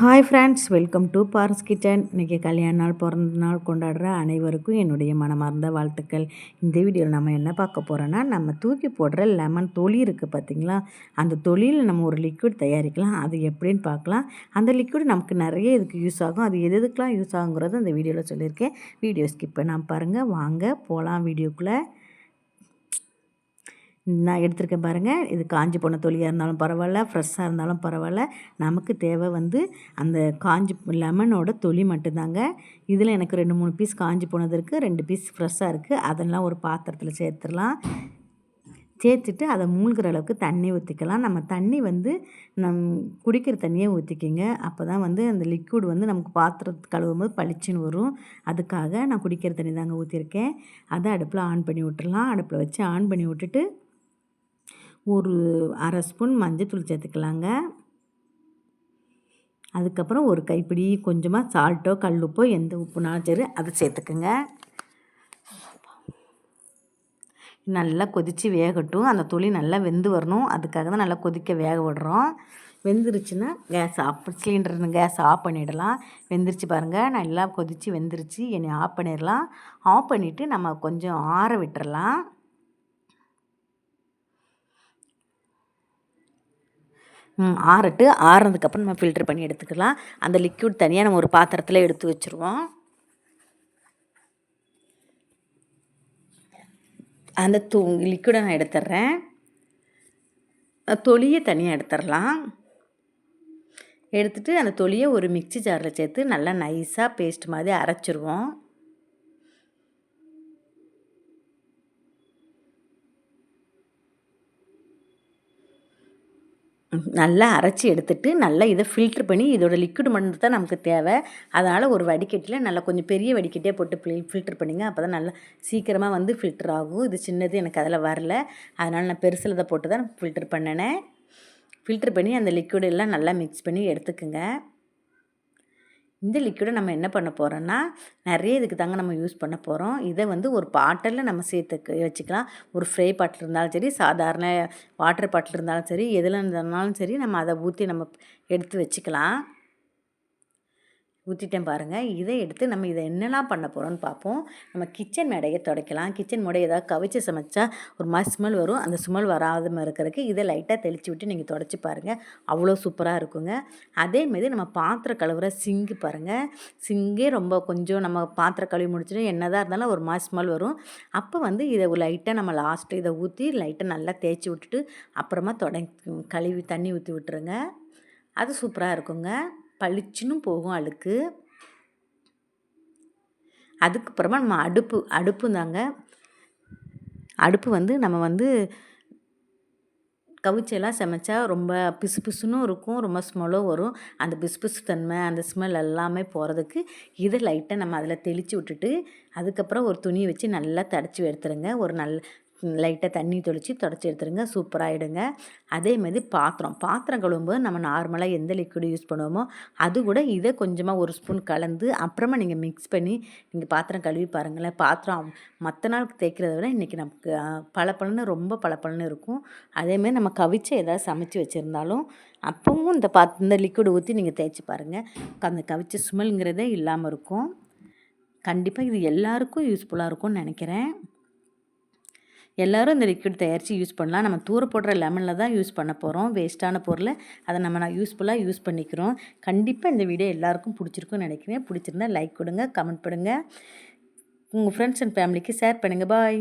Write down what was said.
Hi friends welcome to Paar's kitchen இன்றைக்கி கல்யாண நாள் பிறந்த நாள் கொண்டாடுற அனைவருக்கும் என்னுடைய மனமார்ந்த வாழ்த்துக்கள். இந்த வீடியோவில் நம்ம என்ன பார்க்க போகிறோன்னா நம்ம தூக்கி போடுற லெமன் தொளி இருக்குது பார்த்திங்களா அந்த தொழியில் நம்ம ஒரு லிக்விட் தயாரிக்கலாம். அது எப்படின்னு பார்க்கலாம். அந்த லிக்விட் நமக்கு நிறைய இதுக்கு யூஸ் ஆகும்? அது எது எதுக்கெலாம் யூஸ் ஆகுங்கிறது அந்த வீடியோவில் சொல்லியிருக்கேன். வீடியோ ஸ்கிப் பண்ணாமல் பாருங்கள் வாங்க போகலாம் வீடியோக்குள்ளே. நான் எடுத்திருக்கேன் பாருங்கள் இது காஞ்சி போன தொலியாக இருந்தாலும் பரவாயில்ல ஃப்ரெஷ்ஷாக இருந்தாலும் பரவாயில்ல. நமக்கு தேவை வந்து அந்த காஞ்சி லெமனோட தொலி மட்டும்தாங்க. இதில் எனக்கு ரெண்டு மூணு பீஸ் காஞ்சி போனது இருக்குது ரெண்டு பீஸ் ஃப்ரெஷ்ஷாக இருக்குது அதெல்லாம் ஒரு பாத்திரத்தில் சேர்த்துடலாம். சேர்த்துட்டு அதை மூழ்கிற அளவுக்கு தண்ணி ஊற்றிக்கலாம் நம்ம தண்ணி வந்து நம் குடிக்கிற தண்ணியை ஊற்றிக்கிங்க அப்போ தான் வந்து அந்த லிக்விட் வந்து நமக்கு பாத்திரத்து கழுவும் போது பளிச்சுன்னு வரும். அதுக்காக நான் குடிக்கிற தண்ணி தாங்க ஊற்றிருக்கேன் அதை அடுப்பில் ஆன் பண்ணி விட்டுடலாம் அடுப்பில் வச்சு ஆன் பண்ணி விட்டுட்டு ஒரு அரை ஸ்பூன் மஞ்சத்தூள் சேர்த்துக்கலாங்க. அதுக்கப்புறம் ஒரு கைப்பிடி கொஞ்சமாக சால்ட்டோ கல் உப்போ எந்த உப்புனாலும் சரி அதை சேர்த்துக்குங்க. நல்லா கொதித்து வேகட்டும். அந்த துளி நல்லா வெந்து வரணும். அதுக்காக தான் நல்லா கொதிக்க வேக விடுறோம். வெந்துருச்சுன்னா gas off cylinder gas off பண்ணிடலாம். வெந்துருச்சு பாருங்கள் நல்லா கொதித்து வெந்துருச்சு. என்னை ஆஃப் பண்ணிடலாம். ஆஃப் பண்ணிவிட்டு நம்ம கொஞ்சம் ஆற விட்டுறலாம். ஆறட்டு. ஆறுனதுக்கப்புறம் நம்ம ஃபில்ட்ரு பண்ணி எடுத்துக்கலாம். அந்த லிக்யூட் தனியாக நம்ம ஒரு பாத்திரத்தில் எடுத்து வச்சுருவோம். அந்த தூ லிக்விடை நான் எடுத்துட்றேன் தொலியை தனியாக எடுத்துடலாம் எடுத்துகிட்டு அந்த தொலியை ஒரு மிக்சி ஜாரில் சேர்த்து நல்லா நைஸாக பேஸ்ட் மாதிரி அரைச்சிருவோம். நல்லா அரைச்சி எடுத்துட்டு நல்லா இதை ஃபில்ட்ரு பண்ணி இதோட லிக்விட் மட்டும் தான் நமக்கு தேவை. அதனால் ஒரு வடிகட்டியில் நல்லா கொஞ்சம் பெரிய வடிகட்டியே போட்டு ஃபில் ஃபில்ட்ரு பண்ணிங்க. அப்போ தான் நல்லா சீக்கிரமாக வந்து ஃபில்டர் ஆகும். இது சின்னது எனக்கு அதில் வரல. அதனால் நான் பெருசில் தான் போட்டு தான் ஃபில்ட்ரு பண்ணினேன். ஃபில்ட்ரு பண்ணி அந்த லிக்விட் எல்லாம் நல்லா மிக்ஸ் பண்ணி எடுத்துக்குங்க. இந்த லிக்விடை நம்ம என்ன பண்ண போகிறோன்னா நிறைய இதுக்கு தாங்க நம்ம யூஸ் பண்ண போகிறோம் இதை வந்து ஒரு பாட்டிலில் நம்ம சேர்த்து வச்சுக்கலாம். ஒரு ஃப்ரை பாட்டில் இருந்தாலும் சரி சாதாரண வாட்டர் பாட்டில் இருந்தாலும் சரி எதில் இருந்தாலும் சரி நம்ம அதை ஊற்றி நம்ம எடுத்து வச்சுக்கலாம். ஊற்றிட்டேன் பாருங்கள் இதை எடுத்து நம்ம இதை என்னெல்லாம் பண்ண போகிறோம்னு பார்ப்போம் நம்ம கிச்சன் மேடையை துடைக்கலாம். கிச்சன் மேடை ஏதாவது கவிச்சு சமைச்சா ஒரு மாதிரி ஸ்மெல் வரும். அந்த ஸ்மெல் வராத மாதிரி இருக்கிறதுக்கு இதை லைட்டாக தெளித்து விட்டு நீங்கள் தொடச்சி பாருங்கள் அவ்வளோ சூப்பராக இருக்குங்க. அதேமாரி நம்ம பாத்திரம் கழுவுற சிங்கு பாருங்கள் சிங்கே ரொம்ப கொஞ்சம் நம்ம பாத்திரம் கழுவி முடிச்சுட்டு என்னதான் இருந்தாலும் ஒரு மாதிரி ஸ்மெல் வரும். அப்போ வந்து இதை லைட்டாக நம்ம லாஸ்ட்டு இதை ஊற்றி லைட்டாக நல்லா தேய்ச்சி விட்டுட்டு அப்புறமா தொடங்கி கழுவி தண்ணி ஊற்றி விட்டுருங்க. அது சூப்பராக இருக்குங்க. பளிச்சுன்னு போகும் அழுக்கு. அதுக்கப்புறமா நம்ம அடுப்பு அடுப்பு தாங்க. அடுப்பு வந்து நம்ம வந்து கவிச்செல்லாம் சமைச்சா ரொம்ப பிசு பிசுன்னு இருக்கும் ரொம்ப ஸ்மெல்லும் வரும். அந்த பிசு பிசு தன்மை அந்த ஸ்மெல் எல்லாமே போகிறதுக்கு இதை லைட்டாக நம்ம அதில் தெளித்து விட்டுட்டு அதுக்கப்புறம் ஒரு துணியை வச்சு நல்லா தடச்சி எடுத்துருங்க. ஒரு நல்ல லைட்டாக தண்ணி தெளித்து தொடச்சி எடுத்துருங்க. சூப்பராகிடுங்க அதேமாதிரி பாத்திரம். பாத்திரம் கழுவும்போது நம்ம நார்மலாக எந்த லிக்விட் யூஸ் பண்ணுவோமோ அது கூட இதை கொஞ்சமாக ஒரு ஸ்பூன் கலந்து அப்புறமா நீங்கள் மிக்ஸ் பண்ணி நீங்கள் பாத்திரம் கழுவி பாருங்களேன். பாத்திரம் மற்ற நாள் தேய்க்கிறத விட இன்றைக்கி நமக்கு பளபளன்னு ரொம்ப பளபளன்னு இருக்கும். அதேமாதிரி நம்ம கவிச்ச ஏதாவது சமைச்சு வச்சுருந்தாலும் அப்பவும் இந்த பாத் இந்த லிக்விட் ஊற்றி நீங்கள் தேய்ச்சி பாருங்கள் அந்த கவிச்ச ஸ்மெல்ங்கிறதே இல்லாமல் இருக்கும். கண்டிப்பாக இது எல்லாருக்கும் யூஸ்ஃபுல்லாக இருக்கும்னு நினைக்கிறேன். எல்லோரும் இந்த லிக்விட் தயாரித்து யூஸ் பண்ணலாம். நம்ம தூர போடுற லெமனில் தான் யூஸ் பண்ண போகிறோம் வேஸ்ட்டான பொருளை. அதை நம்ம நான் யூஸ்ஃபுல்லாக யூஸ் பண்ணிக்கிறோம். கண்டிப்பாக இந்த வீடியோ எல்லாருக்கும் பிடிச்சிருக்குன்னு நினைக்கிறேன். பிடிச்சிருந்தா லைக் கொடுங்க கமெண்ட் பண்ணுங்கள் உங்கள் ஃப்ரெண்ட்ஸ் அண்ட் ஃபேமிலிக்கு ஷேர் பண்ணுங்கள் பாய்